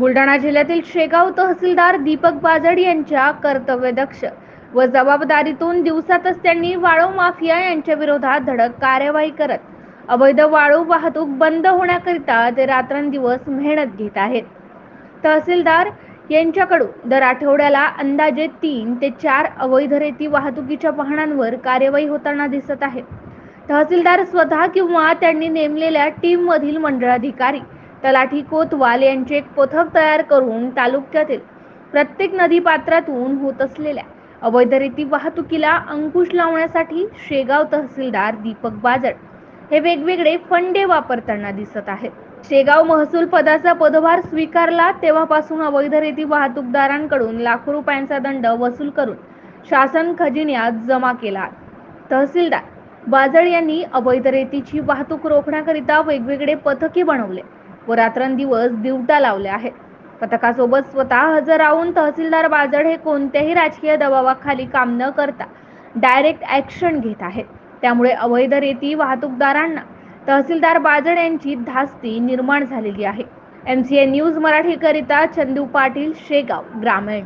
बुलढाणा जिल्ह्यातील शेगाव तहसीलदार दीपक बाजड यांच्या कर्तव्यदक्ष व जबाबदारीतून दिवसातच त्यांनी वाळू माफिया यांच्या विरोधात धडक कार्यवाही करत अवैध वाळू वाहतूक बंद होण्याकरिता ते रात्रंदिवस मेहनत घेत आहेत. तहसीलदार यांच्याकडून दर आठवड्याला अंदाजे तीन ते चार अवैध रेती वाहतुकीच्या वाहनांवर कार्यवाही होताना दिसत आहे. तहसीलदार स्वतः किंवा त्यांनी नेमलेल्या टीम मधील मंडळाधिकारी तलाठी कोतवाल यांचे एक पथक तयार करून तालुक्यातील प्रत्येक नदी पात्रातून होत असलेल्या अवैध रेती वाहतुकीला अंकुश लावण्यासाठी शेगाव तहसीलदार दीपक बाजड हे वेगवेगळे फंडे वापरताना दिसत आहेत. शेगाव महसूल पदाचा पदभार स्वीकारला तेव्हापासून अवैध रेती वाहतूकदारांकडून लाखो रुपयांचा दंड वसूल करून शासन खजिन्यात जमा केला. तहसीलदार बाजळ यांनी अवैध रेतीची वाहतूक रोखण्याकरिता वेगवेगळे पथके बनवले. व रात्रंदिवस दिवटा लावले आहेत. पथकासोबत स्वतः हजर राहून तहसीलदार बाजड हे कोणत्याही राजकीय दबावाखाली काम न करता डायरेक्ट ॲक्शन घेत आहेत. त्यामुळे अवैध रेती वाहतूकदारांना तहसीलदार बाजड यांची धास्ती निर्माण झालेली आहे. एम सी ए न्यूज मराठीकरिता चंदू पाटील शेगाव ग्रामीण.